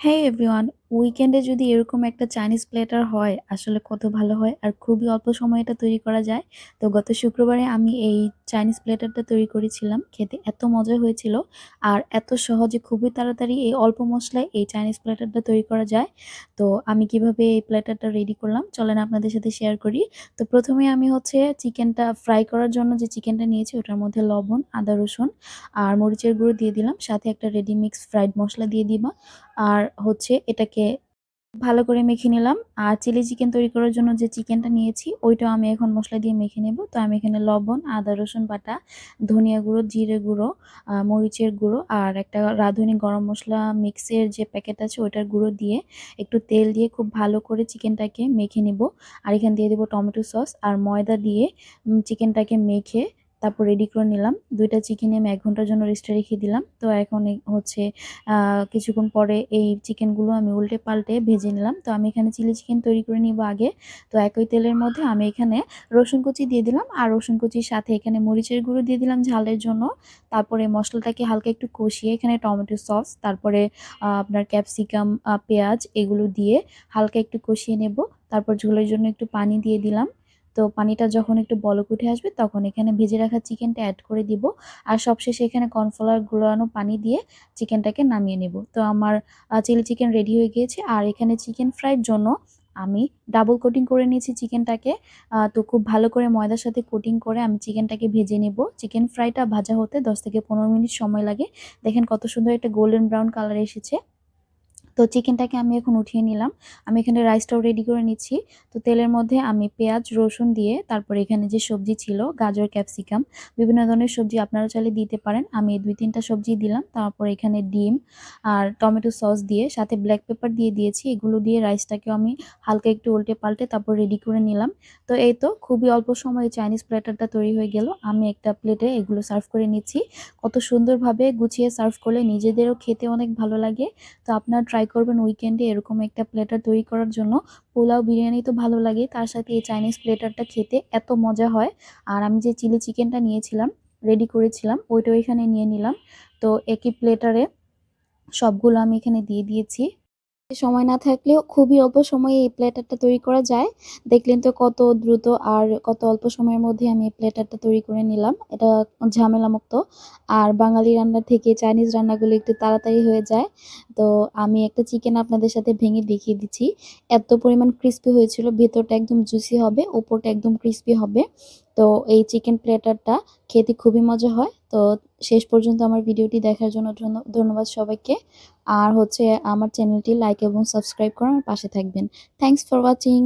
হ্যাঁ এভরিওয়ান উইকেন্ডে যদি এরকম একটা চাইনিজ প্লেটার হয়, আসলে কত ভালো হয় আর খুবই অল্প সময়ে এটা তৈরি করা যায়। তো গত শুক্রবারে আমি এই চাইনিজ প্লেটারটা তৈরি করেছিলাম, খেতে এত মজা হয়েছিল আর এত সহজে খুবই তাড়াতাড়ি এই অল্প মশলায় এই চাইনিজ প্লেটারটা তৈরি করা যায়। তো আমি কীভাবে এই প্লেটারটা রেডি করলাম, চলেন আপনাদের সাথে শেয়ার করি। তো প্রথমে আমি হচ্ছে চিকেনটা ফ্রাই করার জন্য যে চিকেনটা নিয়েছি, ওটার মধ্যে লবণ, আদা, রসুন আর মরিচের গুঁড়ো দিয়ে দিলাম। সাথে একটা রেডি মিক্স ফ্রাইড মশলা দিয়ে দিবা। আর হচ্ছে এটাকে ভালো করে মেখে নিলাম। আর চিলি চিকেন তৈরি করার জন্য যে চিকেনটা নিয়েছি, ওইটাও আমি এখন মশলা দিয়ে মেখে নেব। তো আমি এখানে লবণ, আদা, রসুন বাটা, ধনিয়া গুঁড়ো, জিরে গুঁড়ো মরিচের গুঁড়ো আর একটা রাঁধুনি গরম মশলা মিক্সের যে প্যাকেট আছে ওইটার গুঁড়ো দিয়ে একটু তেল দিয়ে খুব ভালো করে চিকেনটাকে মেখে নেব। আর এখানে দিয়ে দেবো টমেটো সস আর ময়দা দিয়ে চিকেনটাকে মেখে তারপর রেডি করে নিলাম। দুইটা চিকেন আমি এক ঘণ্টার জন্য রেস্টে রেখে দিলাম। তো এখন হচ্ছে কিছুক্ষণ পরে এই চিকেনগুলো আমি উল্টে পাল্টে ভেজে নিলাম। তো আমি এখানে চিলি চিকেন তৈরি করে নিব আগে। তো একই তেলের মধ্যে আমি এখানে রসুন কুচি দিয়ে দিলাম। আর রসুন কুচির সাথে এখানে মরিচের গুঁড়ো দিয়ে দিলাম ঝালের জন্য। তারপরে মশলাটাকে হালকা একটু কষিয়ে এখানে টমেটো সস, তারপরে আপনার ক্যাপসিকাম পেঁয়াজ এগুলো দিয়ে হালকা একটু কষিয়ে নেব। তারপর ঝোলের জন্য একটু পানি দিয়ে দিলাম। তো পানিটা যখন একটু বলক উঠে আসবে, তখন এখানে ভেজে রাখা চিকেনটা অ্যাড করে দিব। আর সবশেষে এখানে কর্নফ্লাওয়ার গুলানো পানি দিয়ে চিকেনটাকে নামিয়ে নেব। তো আমার চিলি চিকেন রেডি হয়ে গিয়েছে। আর এখানে চিকেন ফ্রাইয়ের জন্য আমি ডাবল কোটিং করে নিয়েছি চিকেনটাকে। তো খুব ভালো করে ময়দার সাথে কোটিং করে আমি চিকেনটাকে ভেজে নেব। চিকেন ফ্রাইটা ভাজা হতে দশ থেকে পনেরো মিনিট সময় লাগে। দেখেন কত সুন্দর একটা গোল্ডেন ব্রাউন কালার এসেছে। তো চিকেনটাকে আমি এখন উঠিয়ে নিলাম। আমি এখানে রাইসটাও রেডি করে নিচ্ছি। তো তেলের মধ্যে আমি পেঁয়াজ, রসুন দিয়ে তারপর এখানে যে সবজি ছিল, গাজর, ক্যাপসিকাম, বিভিন্ন ধরনের সবজি আপনারা চাইলে দিতে পারেন। আমি দুই তিনটা সবজি দিলাম। তারপর এখানে ডিম আর টমেটো সস দিয়ে সাথে ব্ল্যাক পেপার দিয়ে দিয়েছি। এগুলো দিয়ে রাইসটাকেও আমি হালকা একটু উল্টে পাল্টে তারপর রেডি করে নিলাম। তো এই তো খুবই অল্প সময়ে চাইনিজ প্লেটারটা তৈরি হয়ে গেল। আমি একটা প্লেটে এগুলো সার্ভ করে নিচ্ছি। কত সুন্দরভাবে গুছিয়ে সার্ভ করলে নিজেদেরও খেতে অনেক ভালো লাগে। তো আপনার করবেন উইকেন্ডে এরকম একটা প্লেটার তৈরি করার জন্য। পোলাও, বিরিয়ানি তো ভালো লাগে, তার সাথে এই চাইনিজ প্লেটারটা খেতে এত মজা হয়। আর আমি যে চিলি চিকেনটা নিয়েছিলাম রেডি করেছিলাম, ওইটাও এখানে নিয়ে নিলাম। তো একই প্লেটারে সবগুলো আমি এখানে দিয়ে দিয়েছি। সময় না থাকলেও খুবই অল্প সময়ে এই প্লেটারটা তৈরি করা যায়। দেখলেন তো কত দ্রুত আর কত অল্প সময়ের মধ্যে আমি এই প্লেটারটা তৈরি করে নিলাম। এটা ঝামেলামুক্ত। আর বাঙালি রান্না থেকে চাইনিজ রান্নাগুলো একটু তাড়াতাড়ি হয়ে যায়। তো আমি একটা চিকেন আপনাদের সাথে ভেঙে দেখিয়ে দিচ্ছি। এত পরিমাণ ক্রিস্পি হয়েছিল, ভেতরটা একদম জুসি হবে ওপরটা একদম ক্রিস্পি হবে। তো এই চিকেন প্লেটারটা খেতে খুবই মজা হয়। তো শেষ পর্যন্ত আমার ভিডিওটি দেখার জন্য ধন্যবাদ সবাইকে। আর হচ্ছে আমার চ্যানেলটি লাইক এবং সাবস্ক্রাইব করার পাশে থাকবেন। Thanks for watching